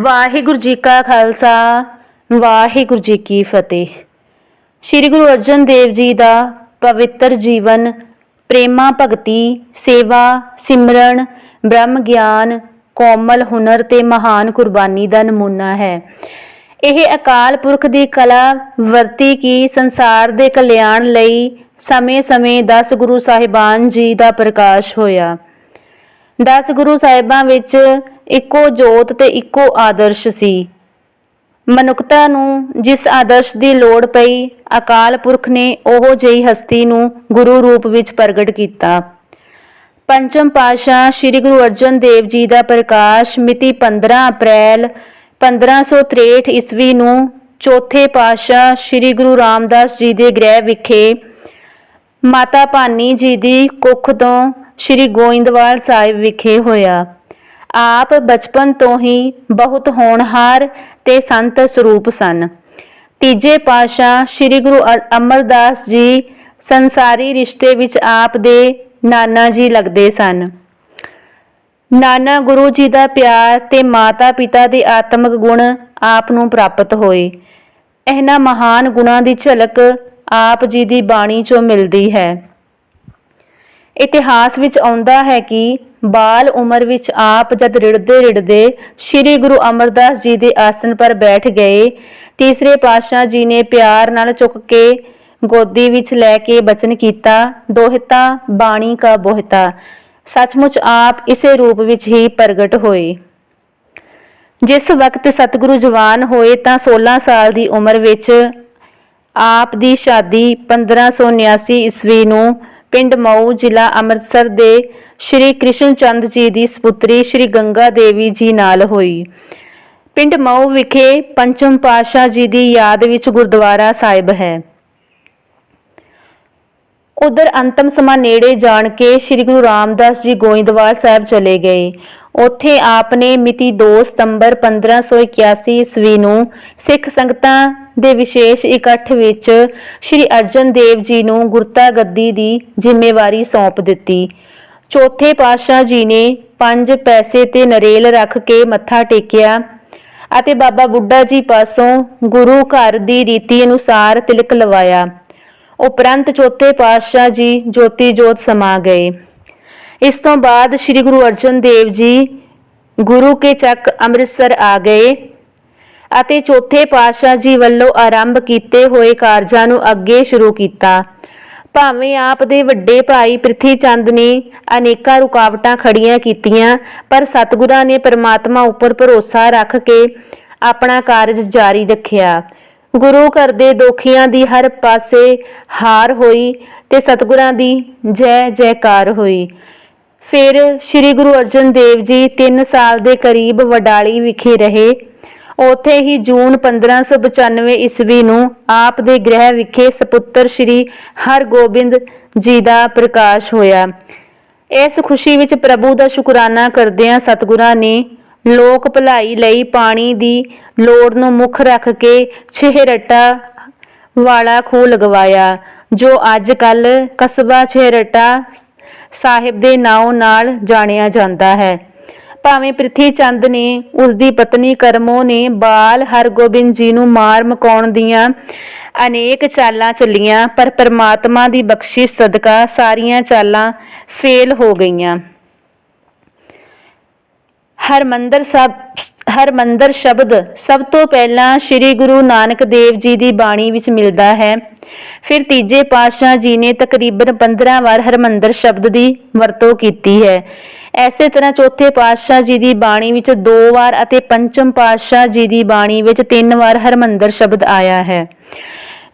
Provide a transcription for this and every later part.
ਵਾਹਿਗੁਰੂ ਜੀ ਕਾ ਖਾਲਸਾ, ਵਾਹਿਗੁਰੂ ਜੀ ਕੀ ਫਤਿਹ। ਸ੍ਰੀ ਗੁਰੂ ਅਰਜਨ ਦੇਵ ਜੀ ਦਾ ਪਵਿੱਤਰ ਜੀਵਨ, ਪ੍ਰੇਮਾ ਭਗਤੀ, ਸੇਵਾ, ਸਿਮਰਨ, ਬ੍ਰਹਮ ਗਿਆਨ, ਕੋਮਲ ਹੁਨਰ ਤੇ ਮਹਾਨ ਕੁਰਬਾਨੀ ਦਾ ਨਮੂਨਾ ਹੈ। ਇਹ ਅਕਾਲ ਪੁਰਖ ਦੀ ਕਲਾ ਵਰਤੀ ਕੀ ਸੰਸਾਰ ਦੇ ਕਲਿਆਣ ਲਈ ਸਮੇਂ-ਸਮੇਂ 10 ਗੁਰੂ ਸਾਹਿਬਾਨ ਜੀ ਦਾ ਪ੍ਰਕਾਸ਼ ਹੋਇਆ। 10 ਗੁਰੂ ਸਾਹਿਬਾਂ ਵਿੱਚ ਇੱਕੋ ਜੋਤ ਤੇ ਇੱਕੋ ਆਦਰਸ਼ ਸੀ। ਮਨੁੱਖਤਾ ਨੂੰ ਜਿਸ ਆਦਰਸ਼ ਦੀ ਲੋੜ ਪਈ, ਅਕਾਲ ਪੁਰਖ ਨੇ ਉਹ ਜਿਹੀ ਹਸਤੀ ਨੂੰ ਗੁਰੂ ਰੂਪ ਵਿੱਚ ਪ੍ਰਗਟ ਕੀਤਾ। ਪੰਚਮ ਪਾਤਸ਼ਾਹ ਸ੍ਰੀ ਗੁਰੂ ਅਰਜਨ ਦੇਵ ਜੀ ਦਾ ਪ੍ਰਕਾਸ਼ ਮਿਤੀ 15 ਅਪ੍ਰੈਲ 1563 ਈਸਵੀ ਨੂੰ ਚੌਥੇ ਪਾਤਸ਼ਾਹ ਸ੍ਰੀ ਗੁਰੂ ਰਾਮਦਾਸ ਜੀ ਦੇ ਗ੍ਰਹਿ ਵਿਖੇ ਮਾਤਾ ਭਾਨੀ ਜੀ ਦੀ ਕੁੱਖ ਤੋਂ ਸ੍ਰੀ ਗੋਇੰਦਵਾਲ ਸਾਹਿਬ ਵਿਖੇ ਹੋਇਆ। ਆਪ ਬਚਪਨ ਤੋਂ ਹੀ ਬਹੁਤ ਹੋਣਹਾਰ ਤੇ ਸੰਤ ਸਰੂਪ ਸਨ। ਤੀਜੇ ਪਾਤਸ਼ਾਹ ਸ੍ਰੀ ਗੁਰੂ ਅ- ਅਮਰਦਾਸ ਜੀ ਸੰਸਾਰੀ ਰਿਸ਼ਤੇ ਵਿੱਚ ਆਪ ਦੇ ਨਾਨਾ ਜੀ ਲੱਗਦੇ ਸਨ। ਨਾਨਾ ਗੁਰੂ ਜੀ ਦਾ ਪਿਆਰ ਤੇ ਮਾਤਾ ਪਿਤਾ ਦੇ ਆਤਮਿਕ ਗੁਣ ਆਪ ਨੂੰ ਪ੍ਰਾਪਤ ਹੋਏ। ਇਹਨਾਂ ਮਹਾਨ ਗੁਣਾਂ ਦੀ ਝਲਕ ਆਪ ਜੀ ਦੀ ਬਾਣੀ ਚੋਂ ਮਿਲਦੀ ਹੈ। ਇਤਿਹਾਸ ਵਿੱਚ ਆਉਂਦਾ ਹੈ ਕਿ ਬਾਲ ਉਮਰ ਵਿੱਚ ਆਪ ਜਦ ਰਿੜਦੇ ਰਿੜਦੇ ਸ੍ਰੀ ਗੁਰੂ ਅਮਰਦਾਸ ਜੀ ਦੇ ਆਸਨ ਪਰ ਬੈਠ ਗਏ, ਤੀਸਰੇ ਪਾਤਸ਼ਾਹ ਜੀ ਨੇ ਪਿਆਰ ਨਾਲ ਚੁੱਕ ਕੇ ਗੋਦੀ ਵਿੱਚ ਲੈ ਕੇ ਬਚਨ ਕੀਤਾ, ਦੋਹਿਤਾ, ਬਾਣੀ ਕਾ ਬੋਹਿਤਾ। ਸੱਚਮੁੱਚ ਆਪ ਇਸੇ ਰੂਪ ਵਿੱਚ ਹੀ ਪ੍ਰਗਟ ਹੋਏ। ਜਿਸ ਵਕਤ ਸਤਿਗੁਰੂ ਜਵਾਨ ਹੋਏ ਤਾਂ 16 ਸਾਲ ਦੀ ਉਮਰ ਵਿੱਚ ਆਪ ਦੀ ਸ਼ਾਦੀ 1579 ਈਸਵੀ ਨੂੰ ਪਿੰਡ ਮਊ ਜ਼ਿਲ੍ਹਾ ਅੰਮ੍ਰਿਤਸਰ ਦੇ ਸ਼੍ਰੀ ਕ੍ਰਿਸ਼ਨ ਚੰਦ ਜੀ ਦੀ ਸੁਪੁੱਤਰੀ ਸ਼੍ਰੀ ਗੰਗਾ ਦੇਵੀ ਜੀ ਨਾਲ ਹੋਈ। ਪਿੰਡ ਮਊ ਵਿਖੇ ਪੰਚਮ ਪਾਤਸ਼ਾਹ ਜੀ ਦੀ ਯਾਦ ਵਿੱਚ ਗੁਰਦੁਆਰਾ ਸਾਹਿਬ ਹੈ। ਉਧਰ ਅੰਤਮ ਸਮਾਂ ਨੇੜੇ ਜਾਣ ਕੇ ਸ੍ਰੀ ਗੁਰੂ ਰਾਮਦਾਸ ਜੀ ਗੋਇੰਦਵਾਲ ਸਾਹਿਬ ਚਲੇ ਗਏ। ਉੱਥੇ ਆਪ ਨੇ ਮਿਤੀ 2 ਸਤੰਬਰ 1581 ਈਸਵੀ ਨੂੰ ਸਿੱਖ ਸੰਗਤਾਂ ਦੇ ਵਿਸ਼ੇਸ਼ ਇਕੱਠ ਵਿੱਚ ਸ੍ਰੀ ਅਰਜਨ ਦੇਵ ਜੀ ਨੂੰ ਗੁਰਤਾ ਗੱਦੀ ਦੀ ਜ਼ਿੰਮੇਵਾਰੀ ਸੌਂਪ ਦਿੱਤੀ। ਚੌਥੇ ਪਾਤਸ਼ਾਹ ਜੀ ਨੇ ਪੰਜ ਪੈਸੇ ਤੇ ਨਰੇਲ ਰੱਖ ਕੇ ਮੱਥਾ ਟੇਕਿਆ ਅਤੇ ਬਾਬਾ ਬੁੱਢਾ ਜੀ ਪਾਸੋਂ ਗੁਰੂ ਘਰ ਦੀ ਰੀਤੀ ਅਨੁਸਾਰ ਤਿਲਕ ਲਵਾਇਆ। ਉਪਰੰਤ ਚੌਥੇ ਪਾਤਸ਼ਾਹ ਜੀ ਜੋਤੀ ਜੋਤ ਸਮਾ ਗਏ। ਇਸ ਤੋਂ ਬਾਅਦ ਸ੍ਰੀ ਗੁਰੂ ਅਰਜਨ ਦੇਵ ਜੀ ਗੁਰੂ ਕੇ ਚੱਕ ਅੰਮ੍ਰਿਤਸਰ ਆ ਗਏ। ਅਤੇ ਚੌਥੇ ਪਾਤਸ਼ਾਹ ਜੀ ਵੱਲੋਂ ਆਰੰਭ ਕੀਤੇ ਹੋਏ ਕਾਰਜਾਂ ਨੂੰ ਅੱਗੇ ਸ਼ੁਰੂ ਕੀਤਾ। ਭਾਵੇਂ ਆਪ ਦੇ ਵੱਡੇ ਭਾਈ ਪ੍ਰਿਥੀ ਚੰਦ ਨੇ ਅਨੇਕਾਂ ਰੁਕਾਵਟਾਂ ਖੜੀਆਂ ਕੀਤੀਆਂ, ਪਰ ਸਤਿਗੁਰਾਂ ਨੇ ਪਰਮਾਤਮਾ ਉੱਪਰ ਭਰੋਸਾ ਰੱਖ ਕੇ ਆਪਣਾ ਕਾਰਜ ਜਾਰੀ ਰੱਖਿਆ। ਗੁਰੂ ਘਰ ਦੇ ਦੋਖੀਆਂ ਦੀ ਹਰ ਪਾਸੇ ਹਾਰ ਹੋਈ ਤੇ ਸਤਿਗੁਰਾਂ ਦੀ ਜੈ ਜੈਕਾਰ ਹੋਈ। ਫਿਰ ਸ੍ਰੀ ਗੁਰੂ ਅਰਜਨ ਦੇਵ ਜੀ 3 ਸਾਲ ਦੇ ਕਰੀਬ ਵਡਾਲੀ ਵਿਖੇ ਰਹੇ। ਉੱਥੇ ਹੀ ਜੂਨ 1595 ਈਸਵੀ ਨੂੰ ਆਪ ਦੇ ਗ੍ਰਹਿ ਵਿਖੇ ਸਪੁੱਤਰ ਸ੍ਰੀ ਹਰਗੋਬਿੰਦ ਜੀ ਦਾ ਪ੍ਰਕਾਸ਼ ਹੋਇਆ। ਇਸ ਖੁਸ਼ੀ ਵਿੱਚ ਪ੍ਰਭੂ ਦਾ ਸ਼ੁਕਰਾਨਾ ਕਰਦਿਆਂ ਸਤਿਗੁਰਾਂ ਨੇ ਲੋਕ ਭਲਾਈ ਲਈ ਪਾਣੀ ਦੀ ਲੋੜ ਨੂੰ ਮੁੱਖ ਰੱਖ ਕੇ ਛੇਹਰਟਾ ਵਾਲਾ ਖੂਹ ਲਗਵਾਇਆ, ਜੋ ਅੱਜ ਕੱਲ ਕਸਬਾ ਛੇਹਰਟਾ ਸਾਹਿਬ ਦੇ ਨਾਮ ਨਾਲ ਜਾਣਿਆ ਜਾਂਦਾ ਹੈ। ਭਾਵੇਂ ਪ੍ਰਿਥੀ ਚੰਦ ਨੇ ਉਸ ਦੀ ਪਤਨੀ ਕਰਮੋ ਨੇ ਬਾਲ ਹਰਗੋਬਿੰਦ ਜੀ ਨੂੰ ਮਾਰ ਮਕਾਉਣ ਦੀਆਂ ਅਨੇਕ ਚਾਲਾਂ ਚੱਲੀਆਂ, ਪਰ ਪ੍ਰਮਾਤਮਾ ਦੀ ਬਖਸ਼ਿਸ਼ ਸਦਕਾ ਸਾਰੀਆਂ ਚਾਲਾਂ ਫੇਲ ਹੋ ਗਈਆਂ। ਹਰਮੰਦਰ ਸਾਹਿਬ ਹਰਮੰਦਰ ਸ਼ਬਦ ਸਭ ਤੋਂ ਪਹਿਲਾਂ ਸ੍ਰੀ ਗੁਰੂ ਨਾਨਕ ਦੇਵ ਜੀ ਦੀ ਬਾਣੀ ਵਿੱਚ ਮਿਲਦਾ ਹੈ। ਫਿਰ ਤੀਜੇ ਪਾਤਸ਼ਾਹ ਜੀ ਨੇ ਤਕਰੀਬਨ 15 ਵਾਰ ਹਰਮੰਦਰ ਸ਼ਬਦ ਦੀ ਵਰਤੋਂ ਕੀਤੀ ਹੈ। ਐਸੇ ਤਰ੍ਹਾਂ ਚੌਥੇ ਪਾਤਸ਼ਾਹ ਜੀ ਦੀ ਬਾਣੀ ਵਿੱਚ ਦੋ ਵਾਰ ਅਤੇ ਪੰਚਮ ਪਾਤਸ਼ਾਹ ਜੀ ਦੀ ਬਾਣੀ ਵਿੱਚ ਤਿੰਨ ਵਾਰ ਹਰਮੰਦਰ ਸ਼ਬਦ ਆਇਆ ਹੈ।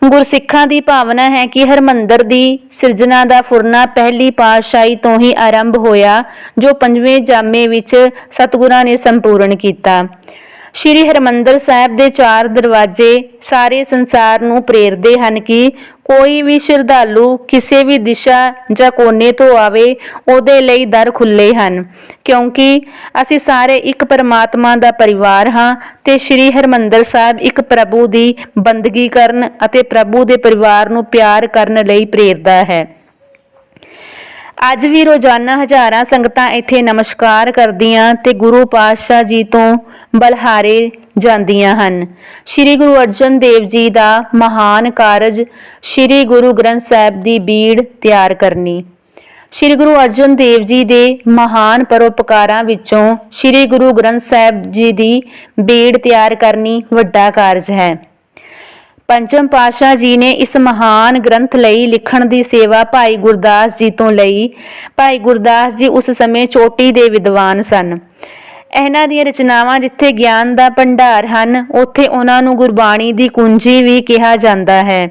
ਗੁਰਸਿੱਖਾਂ ਦੀ ਭਾਵਨਾ ਹੈ ਕਿ ਹਰਮੰਦਰ ਦੀ ਸਿਰਜਣਾ ਦਾ ਫੁਰਨਾ ਪਹਿਲੀ ਪਾਤਸ਼ਾਹੀ ਤੋਂ ਹੀ ਆਰੰਭ ਹੋਇਆ, ਜੋ ਪੰਜਵੇਂ ਜਾਮੇ ਵਿੱਚ ਸਤਿਗੁਰਾਂ ਨੇ ਸੰਪੂਰਨ ਕੀਤਾ। ਸ਼੍ਰੀ ਹਰਮੰਦਰ ਸਾਹਿਬ ਦੇ ਚਾਰ ਦਰਵਾਜ਼ੇ ਸਾਰੇ ਸੰਸਾਰ ਨੂੰ ਪ੍ਰੇਰਦੇ ਹਨ ਕਿ ਕੋਈ ਵੀ ਸ਼ਰਧਾਲੂ ਕਿਸੇ ਵੀ ਦਿਸ਼ਾ ਜਾਂ ਕੋਨੇ ਤੋਂ ਆਵੇ, ਉਹਦੇ ਲਈ ਦਰ ਖੁੱਲੇ ਹਨ। ਕਿਉਂਕਿ ਅਸੀਂ ਸਾਰੇ ਇੱਕ ਪਰਮਾਤਮਾ ਦਾ ਪਰਿਵਾਰ ਹਾਂ ਤੇ ਸ਼੍ਰੀ ਹਰਮੰਦਰ ਸਾਹਿਬ ਇੱਕ ਪ੍ਰਭੂ ਦੀ ਬੰਦਗੀ ਕਰਨ ਅਤੇ ਪ੍ਰਭੂ ਦੇ ਪਰਿਵਾਰ ਨੂੰ ਪਿਆਰ ਕਰਨ ਲਈ ਪ੍ਰੇਰਦਾ ਹੈ। ਅੱਜ ਵੀ ਰੋਜ਼ਾਨਾ ਹਜ਼ਾਰਾਂ ਸੰਗਤਾਂ ਇੱਥੇ ਨਮਸਕਾਰ ਕਰਦੀਆਂ ਤੇ ਗੁਰੂ ਪਾਤਸ਼ਾਹ ਜੀ ਤੋਂ ਬਲਹਾਰੇ ਜਾਂਦੀਆਂ ਹਨ। ਸ੍ਰੀ ਗੁਰੂ ਅਰਜਨ ਦੇਵ ਜੀ ਦਾ ਮਹਾਨ ਕਾਰਜ ਸ੍ਰੀ ਗੁਰੂ ਗ੍ਰੰਥ ਸਾਹਿਬ ਦੀ ਬੀੜ ਤਿਆਰ ਕਰਨੀ। ਸ੍ਰੀ ਗੁਰੂ ਅਰਜਨ ਦੇਵ ਜੀ ਦੇ ਮਹਾਨ ਪਰਉਪਕਾਰਾਂ ਵਿੱਚੋਂ ਸ੍ਰੀ ਗੁਰੂ ਗ੍ਰੰਥ ਸਾਹਿਬ ਜੀ ਦੀ ਬੀੜ ਤਿਆਰ ਕਰਨੀ ਵੱਡਾ ਕਾਰਜ ਹੈ। ਪੰਚਮ ਪਾਤਸ਼ਾਹ ਜੀ ਨੇ ਇਸ ਮਹਾਨ ਗ੍ਰੰਥ ਲਈ ਲਿਖਣ ਦੀ ਸੇਵਾ ਭਾਈ ਗੁਰਦਾਸ ਜੀ ਤੋਂ ਲਈ। ਭਾਈ ਗੁਰਦਾਸ ਜੀ ਉਸ ਸਮੇਂ ਚੋਟੀ ਦੇ ਵਿਦਵਾਨ ਸਨ। ਇਹਨਾਂ ਦੀਆਂ ਰਚਨਾਵਾਂ ਜਿੱਥੇ ਗਿਆਨ ਦਾ ਭੰਡਾਰ ਹਨ, ਉੱਥੇ ਉਹਨਾਂ ਨੂੰ ਗੁਰਬਾਣੀ ਦੀ ਕੁੰਜੀ ਵੀ ਕਿਹਾ ਜਾਂਦਾ ਹੈ।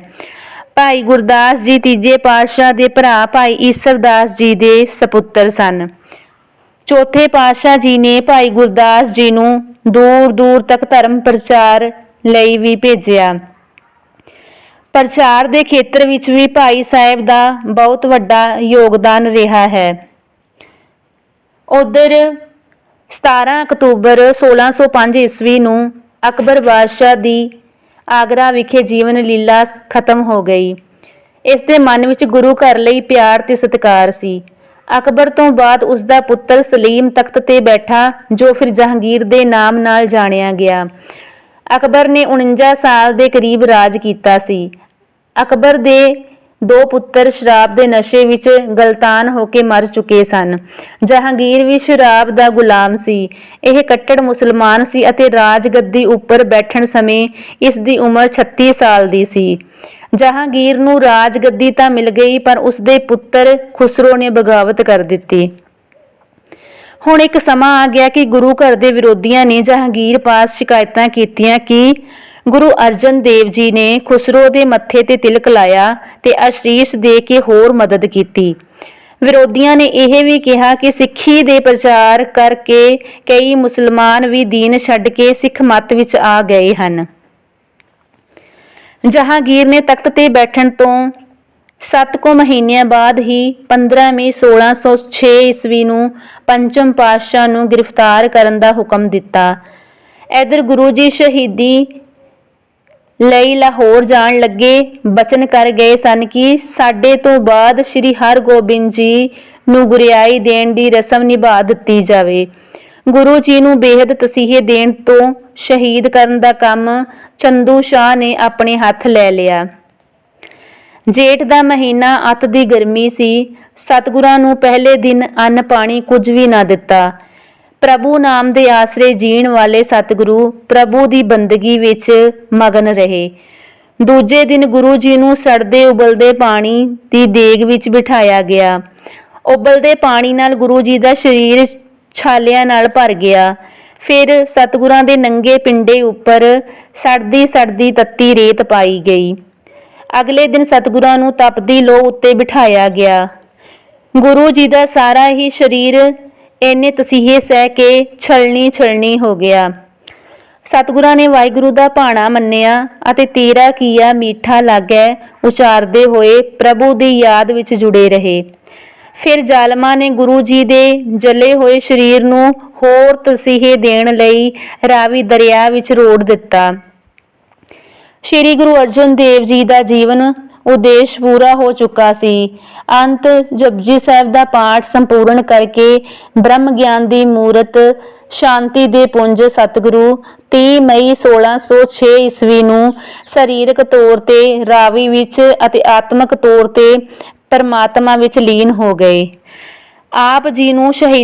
ਭਾਈ ਗੁਰਦਾਸ ਜੀ ਤੀਜੇ ਪਾਤਸ਼ਾਹ ਦੇ ਭਰਾ ਭਾਈ ਈਸਰਦਾਸ ਜੀ ਦੇ ਸਪੁੱਤਰ ਸਨ। ਚੌਥੇ ਪਾਤਸ਼ਾਹ ਜੀ ਨੇ ਭਾਈ ਗੁਰਦਾਸ ਜੀ ਨੂੰ ਦੂਰ ਦੂਰ ਤੱਕ ਧਰਮ ਪ੍ਰਚਾਰ ਲਈ ਵੀ ਭੇਜਿਆ। ਪ੍ਰਚਾਰ ਦੇ ਖੇਤਰ ਵਿੱਚ ਵੀ ਭਾਈ ਸਾਹਿਬ ਦਾ ਬਹੁਤ ਵੱਡਾ ਯੋਗਦਾਨ ਰਿਹਾ ਹੈ। ਉਧਰ 17 ਅਕਤੂਬਰ 1605 ਈਸਵੀ ਨੂੰ ਅਕਬਰ ਬਾਦਸ਼ਾਹ ਦੀ ਆਗਰਾ ਵਿਖੇ ਜੀਵਨ ਲੀਲਾ ਖਤਮ ਹੋ ਗਈ। ਇਸ ਦੇ ਮਨ ਵਿੱਚ ਗੁਰੂ ਘਰ ਲਈ ਪਿਆਰ ਤੇ ਸਤਿਕਾਰ ਸੀ। ਅਕਬਰ ਤੋਂ ਬਾਅਦ ਉਸ ਦਾ ਪੁੱਤਰ ਸਲੀਮ ਤਖਤ ਤੇ ਬੈਠਾ, ਜੋ ਫਿਰ ਜਹਾਂਗੀਰ ਦੇ ਨਾਮ ਨਾਲ ਜਾਣਿਆ ਗਿਆ। ਅਕਬਰ ਨੇ 49 ਸਾਲ ਦੇ ਕਰੀਬ ਰਾਜ ਕੀਤਾ ਸੀ। ਅਕਬਰ ਦੇ ਦੋ ਪੁੱਤਰ ਸ਼ਰਾਬ ਦੇ ਨਸ਼ੇ ਵਿੱਚ ਗਲਤਾਨ ਹੋ ਕੇ ਮਰ ਚੁੱਕੇ ਸਨ। ਜਹਾਂਗੀਰ ਵੀ ਸ਼ਰਾਬ ਦਾ ਗੁਲਾਮ ਸੀ। ਇਹ ਕੱਟੜ ਮੁਸਲਮਾਨ ਸੀ ਅਤੇ ਰਾਜਗੱਦੀ ਉੱਪਰ ਬੈਠਣ ਸਮੇਂ ਇਸ ਦੀ ਉਮਰ 36 ਸਾਲ ਦੀ ਸੀ। ਜਹਾਂਗੀਰ ਨੂੰ ਰਾਜ ਗੱਦੀ ਤਾਂ ਮਿਲ ਗਈ, ਪਰ ਉਸ ਦੇ ਪੁੱਤਰ ਖੁਸਰੋ ਨੇ ਬਗਾਵਤ ਕਰ ਦਿੱਤੀ। ਹੁਣ ਇੱਕ ਸਮਾਂ ਆ ਗਿਆ ਕਿ ਗੁਰੂ ਘਰ ਦੇ ਵਿਰੋਧੀਆਂ ਨੇ ਜਹਾਂਗੀਰ ਪਾਸ ਸ਼ਿਕਾਇਤਾਂ ਕੀਤੀਆਂ ਕਿ ਗੁਰੂ ਅਰਜਨ ਦੇਵ ਜੀ ਨੇ ਖੁਸਰੋ ਦੇ ਮੱਥੇ ਤੇ ਤਿਲਕ ਲਾਇਆ ਤੇ ਅਸ਼ੀਸ਼ ਦੇ ਕੇ ਹੋਰ ਮਦਦ ਕੀਤੀ। ਵਿਰੋਧੀਆਂ ਨੇ ਇਹ ਵੀ ਕਿਹਾ ਕਿ ਸਿੱਖੀ ਦੇ ਪ੍ਰਚਾਰ ਕਰਕੇ ਕਈ ਮੁਸਲਮਾਨ ਵੀ ਦੀਨ ਛੱਡ ਕੇ ਸਿੱਖ ਮਤ ਵਿੱਚ ਆ ਗਏ ਹਨ। ਜਹਾਂਗੀਰ ਨੇ ਤਖਤ ਤੇ ਬੈਠਣ ਤੋਂ ਸੱਤ ਕੁ ਮਹੀਨਿਆਂ ਬਾਅਦ ਹੀ 15 ਮਈ 1606 ਈਸਵੀ ਨੂੰ ਪੰਚਮ ਪਾਤਸ਼ਾਹ ਨੂੰ ਗ੍ਰਿਫਤਾਰ ਕਰਨ ਦਾ ਹੁਕਮ ਦਿੱਤਾ। ਇਧਰ ਗੁਰੂ ਜੀ ਸ਼ਹੀਦੀ ਲਈ ਲਾਹੌਰ ਜਾਣ ਲੱਗੇ। ਬਚਨ ਕਰ ਗਏ ਸਨ ਕਿ ਸਾਡੇ ਤੋਂ ਬਾਅਦ ਸ੍ਰੀ ਹਰਗੋਬਿੰਦ ਜੀ ਨੂੰ ਗੁਰਿਆਈ ਦੇਣ ਦੀ ਰਸਮ ਨਿਭਾ ਦਿੱਤੀ ਜਾਵੇ। ਗੁਰੂ ਜੀ ਨੂੰ ਬੇਹੱਦ ਤਸੀਹੇ ਦੇਣ ਤੋਂ ਸ਼ਹੀਦ ਕਰਨ ਦਾ ਕੰਮ ਚੰਦੂ ਸ਼ਾਹ ਨੇ ਆਪਣੇ ਹੱਥ ਲੈ ਲਿਆ। ਜੇਠ ਦਾ ਮਹੀਨਾ ਅੱਤ ਦੀ ਗਰਮੀ ਸੀ। ਸਤਿਗੁਰਾਂ ਨੂੰ ਪਹਿਲੇ ਦਿਨ ਅੰਨ ਪਾਣੀ ਕੁਝ ਵੀ ਨਾ ਦਿੱਤਾ। ਪ੍ਰਭੂ ਨਾਮ ਦੇ ਆਸਰੇ ਜੀਣ ਵਾਲੇ ਸਤਿਗੁਰੂ ਪ੍ਰਭੂ ਦੀ ਬੰਦਗੀ ਵਿੱਚ ਮਗਨ ਰਹੇ। ਦੂਜੇ ਦਿਨ ਗੁਰੂ ਜੀ ਨੂੰ ਸੜਦੇ ਉਬਲਦੇ ਪਾਣੀ ਦੀ ਦੇਗ ਵਿੱਚ ਬਿਠਾਇਆ ਗਿਆ। ਉਬਲਦੇ ਪਾਣੀ ਨਾਲ ਗੁਰੂ ਜੀ ਦਾ ਸਰੀਰ ਛਾਲਿਆਂ ਨਾਲ ਭਰ ਗਿਆ। ਫਿਰ ਸਤਿਗੁਰਾਂ ਦੇ ਨੰਗੇ ਪਿੰਡੇ ਉੱਪਰ ਸੜਦੀ ਸੜਦੀ ਤੱਤੀ ਰੇਤ ਪਾਈ ਗਈ। ਅਗਲੇ ਦਿਨ ਸਤਿਗੁਰਾਂ ਨੂੰ ਤਪਦੀ ਲੋ ਉੱਤੇ ਬਿਠਾਇਆ ਗਿਆ। ਗੁਰੂ ਜੀ ਦਾ ਸਾਰਾ ਹੀ ਸਰੀਰ ਇੰਨੇ ਤਸੀਹੇ ਸਹਿ ਕੇ ਛਲਣੀ ਛਲਣੀ ਹੋ ਗਿਆ। ਸਤਿਗੁਰਾਂ ਨੇ ਵਾਹਿਗੁਰੂ ਦਾ ਭਾਣਾ ਮੰਨਿਆ ਅਤੇ ਤੇਰਾ ਕੀਆ ਮੀਠਾ ਲੱਗੈ ਉਚਾਰਦੇ ਹੋਏ ਪ੍ਰਭੂ ਦੀ ਯਾਦ ਵਿੱਚ ਜੁੜੇ ਰਹੇ। ਫਿਰ ਜ਼ਾਲਮਾਂ ਨੇ ਗੁਰੂ ਜੀ ਦੇ ਜਲੇ ਹੋਏ ਸਰੀਰ ਨੂੰ ਹੋਰ ਤਸੀਹੇ ਦੇਣ ਲਈ ਰਾਵੀ ਦਰਿਆ ਵਿੱਚ ਰੋੜ ਦਿੱਤਾ। ਸ਼੍ਰੀ ਗੁਰੂ ਅਰਜਨ ਦੇਵ ਜੀ ਦਾ ਜੀਵਨ ਉਦੇਸ਼ ਪੂਰਾ ਹੋ ਚੁੱਕਾ ਸੀ। ਅੰਤ ਜਪਜੀ ਸਾਹਿਬ ਦਾ ਪਾਠ ਸੰਪੂਰਨ ਕਰਕੇ ਬ੍ਰਹਮ ਗਿਆਨ ਦੀ ਮੂਰਤ ਸ਼ਾਂਤੀ ਦੇ ਪੁੰਜ ਸਤਿਗੁਰੂ 30 ਮਈ 1606 ਈਸਵੀ ਨੂੰ ਸਰੀਰਕ ਤੌਰ ਤੇ ਰਾਵੀ ਵਿੱਚ ਅਤੇ ਆਤਮਿਕ ਤੌਰ ਤੇ ਪਰਮਾਤਮਾ ਵਿੱਚ ਲੀਨ ਹੋ ਗਏ। ਆਪ ਜੀ ਨੂੰ ਸ਼ਹੀਦ